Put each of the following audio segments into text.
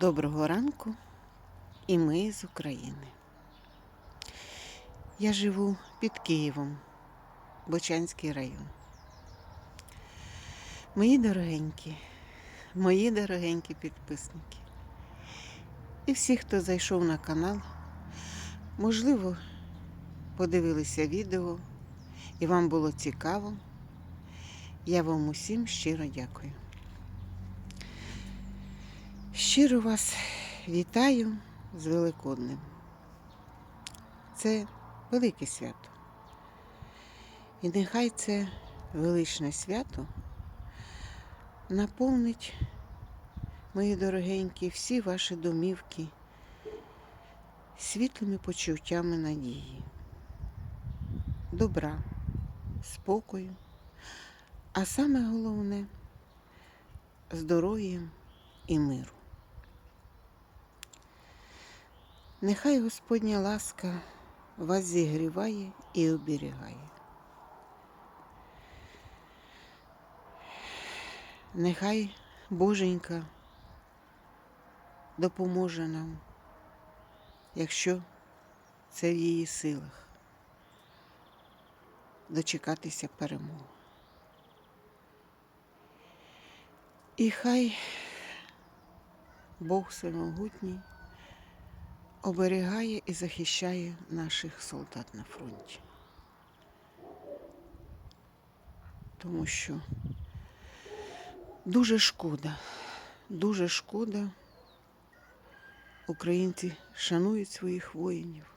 Доброго ранку і ми з України. Я живу під Києвом, Бочанський район. Мої дорогенькі, мої дорогенькі підписники. І всі, хто зайшов на канал, можливо, подивилися відео і вам було цікаво. Я вам усім щиро дякую. Щиро вас вітаю з Великоднем. Це велике свято. І нехай це величне свято наповнить, мої дорогенькі, всі ваші домівки світлими почуттями надії, добра, спокою, а саме головне здоров'ям і миру. Нехай Господня ласка вас зігріває і оберігає. Нехай Боженька допоможе нам, якщо це в її силах, дочекатися перемоги. І хай Бог Всемогутній оберігає і захищає наших солдат на фронті. Тому що дуже шкода, дуже шкода, українці шанують своїх воїнів,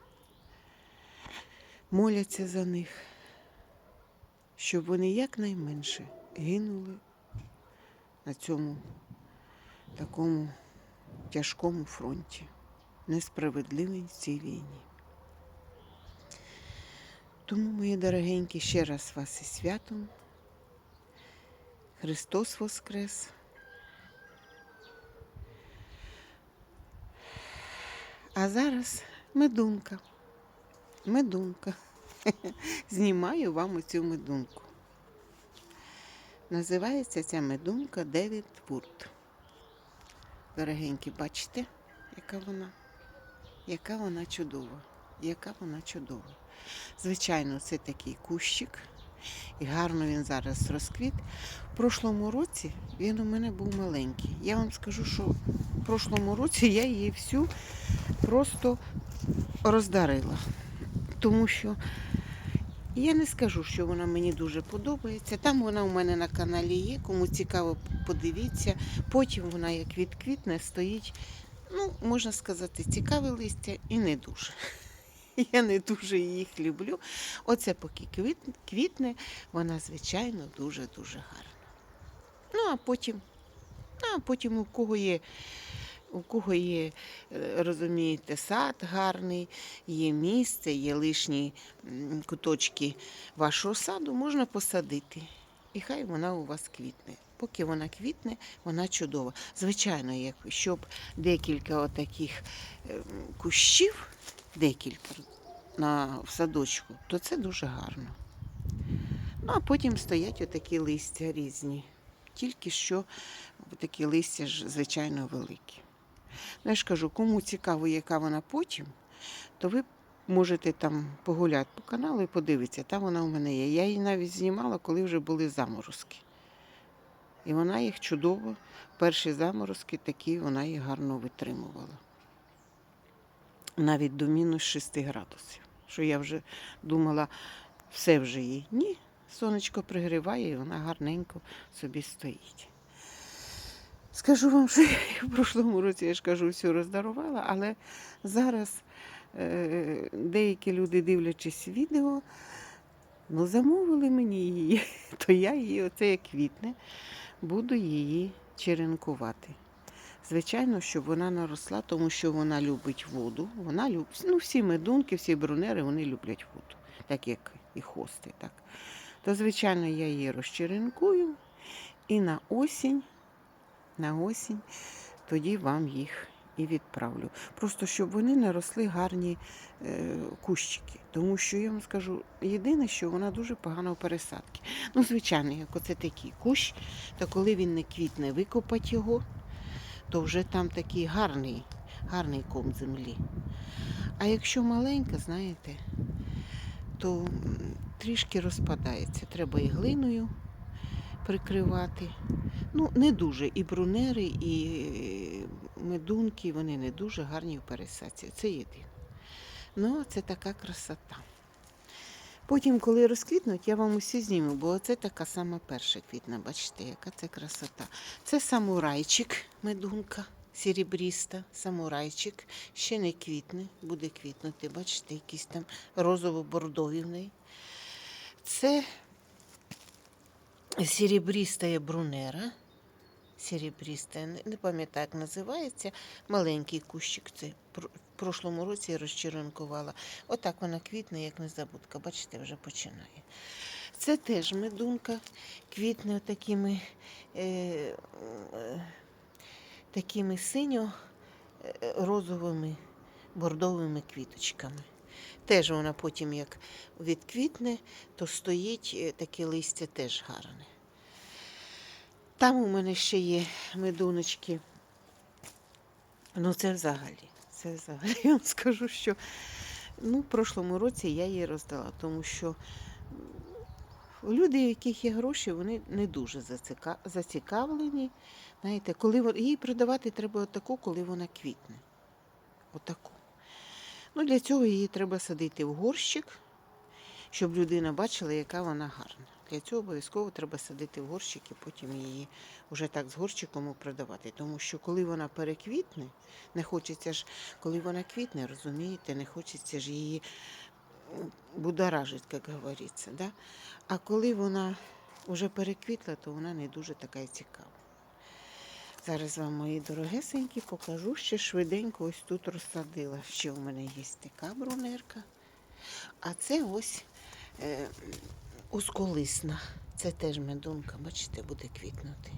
моляться за них, щоб вони якнайменше гинули на цьому такому тяжкому фронті несправедливий в цій війні. Тому, мої дорогенькі, ще раз вас із святом. Христос Воскрес. А зараз медунка. Медунка. Знімаю вам оцю медунку. Називається ця медунка Девід Вурт. Дорогенькі, бачите, яка вона? Яка вона чудова, яка вона чудова. Звичайно, це такий кущик, і гарно він зараз розквіт. В прошлому році він у мене був маленький. Я вам скажу, що в прошлому році я її всю просто роздарила. Тому що я не скажу, що вона мені дуже подобається. Там вона у мене на каналі є, кому цікаво, подивіться. Потім вона як відквітне стоїть ну, можна сказати, цікаве листя і не дуже. Я не дуже їх люблю. Оце поки квітне, вона, звичайно, дуже-дуже гарна. Ну, а потім, ну, а потім у кого є, у кого є, е, розумієте, сад гарний, є місце, є лишні куточки вашого саду, можна посадити. І хай вона у вас квітне. Поки вона квітне, вона чудова. Звичайно, як, щоб декілька отаких ем, кущів, декілька на, в садочку, то це дуже гарно. Ну, а потім стоять отакі листя різні. Тільки що такі листя ж, звичайно, великі. Ну, я ж кажу, кому цікаво, яка вона потім, то ви можете там погуляти по каналу і подивитися, там вона у мене є. Я її навіть знімала, коли вже були заморозки. І вона їх чудово, перші заморозки такі, вона їх гарно витримувала. Навіть до мінус 6 градусів. Що я вже думала, все вже їй. Ні, сонечко пригріває і вона гарненько собі стоїть. Скажу вам, що я в прошлому році, я ж кажу, все роздарувала, але зараз е, деякі люди, дивлячись відео, ну замовили мені її, то я її, оце як квітне, буду її черенкувати. Звичайно, щоб вона наросла, тому що вона любить воду. Вона любить, ну всі медунки, всі брунери, вони люблять воду, так як і хости. Так. То, звичайно, я її розчеренкую і на осінь, на осінь тоді вам їх і відправлю. Просто щоб вони не росли гарні е, кущики. Тому що я вам скажу, єдине, що вона дуже погана у пересадки. Ну, звичайно, як оце такий кущ, то коли він не квітне, викопати його, то вже там такий гарний, гарний ком землі. А якщо маленька, знаєте, то трішки розпадається. Треба і глиною прикривати. Ну, не дуже. І брунери, і медунки, вони не дуже гарні в пересадці. Це єдине. Ну, це така красота. Потім, коли розквітнуть, я вам усі зніму, бо це така сама перша квітна. Бачите, яка це красота. Це самурайчик, медунка, серебріста, самурайчик. Ще не квітне, буде квітнути. Бачите, якісь там розово-бордові. Це серебрістая брунера. Серебрістая, не пам'ятаю, як називається. Маленький кущик. Це в прошлому році я розчеренкувала. Отак вона квітне, як незабудка. Бачите, вже починає. Це теж медунка, квітне такими, е, е, такими синьо-розовими бордовими квіточками. Теж вона потім, як відквітне, то стоїть е, таке листя теж гарне. Там у мене ще є медуночки. Ну, це взагалі. Це взагалі я вам скажу, що ну, в прошлому році я її роздала, тому що люди, у яких є гроші, вони не дуже зацікавлені. Знаєте, коли її продавати треба отаку, коли вона квітне. Отаку. Ну, для цього її треба садити в горщик, щоб людина бачила, яка вона гарна. Для цього обов'язково треба садити в горщик і потім її вже так з горщиком продавати. Тому що коли вона переквітне, не хочеться ж, коли вона квітне, розумієте, не хочеться ж її м, будоражить, як говориться. Да? А коли вона вже переквітла, то вона не дуже така цікава. Зараз вам, мої дорогесенькі, покажу ще швиденько ось тут розсадила. Ще в мене є така брунерка. А це ось е, узколисна. Це теж медунка, бачите, буде квітнути.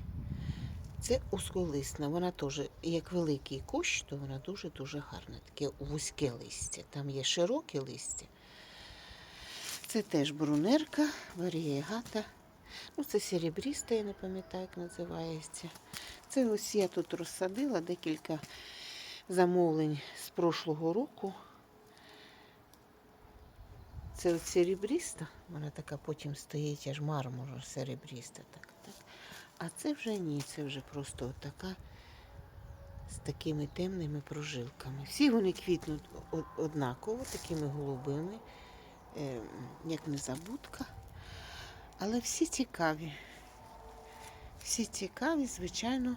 Це узколисна, вона теж, як великий кущ, то вона дуже-дуже гарна. Таке вузьке листя. Там є широке листя. Це теж брунерка, варієгата. Ну, це серебріста, я не пам'ятаю, як називається. Це ось я тут розсадила декілька замовлень з прошлого року. Це от серебріста, вона така потім стоїть, аж мармур серебріста. Так, так. А це вже ні, це вже просто така з такими темними прожилками. Всі вони квітнуть однаково, такими голубими, е, як незабудка. Але всі цікаві. Всі цікаві, звичайно,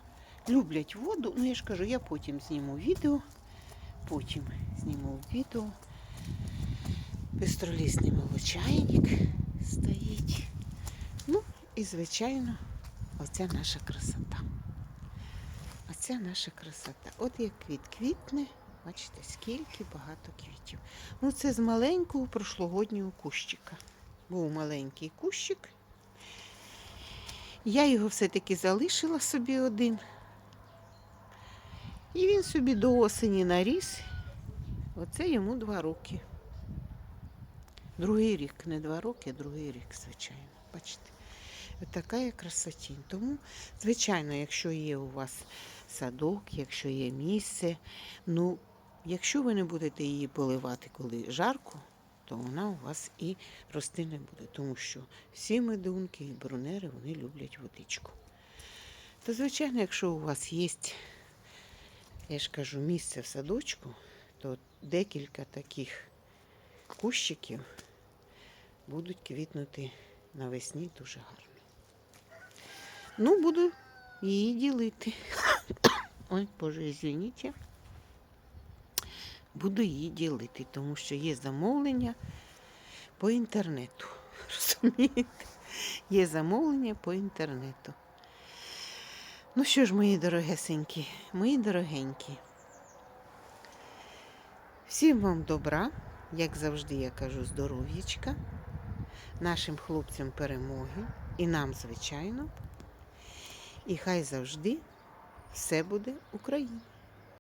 люблять воду. Ну, я ж кажу, я потім зніму відео. Потім зніму відео. Пестролісний молочайник стоїть. Ну, і, звичайно, оця наша красота. Оця наша красота. От як квіт квітне, бачите, скільки багато квітів. Ну, це з маленького прошлогоднього кущика. Був маленький кущик. Я його все-таки залишила собі один. І він собі до осені наріс. Оце йому два роки. Другий рік, не два роки, а другий рік, звичайно. Бачите, така красотінь. Тому, звичайно, якщо є у вас садок, якщо є місце, ну, якщо ви не будете її поливати, коли жарко, то вона у вас і рости не буде. Тому що всі медунки і брунери вони люблять водичку. То, звичайно, якщо у вас є, я ж кажу, місце в садочку, то декілька таких кущиків будуть квітнути навесні дуже гарно. Ну, буду її ділити. Ой, Боже, извините. Буду її ділити, тому що є замовлення по інтернету. Розумієте? Є замовлення по інтернету. Ну що ж, мої дорогесенькі, мої дорогенькі. Всім вам добра, як завжди я кажу, здоров'ячка, нашим хлопцям перемоги і нам, звичайно. І хай завжди все буде Україна.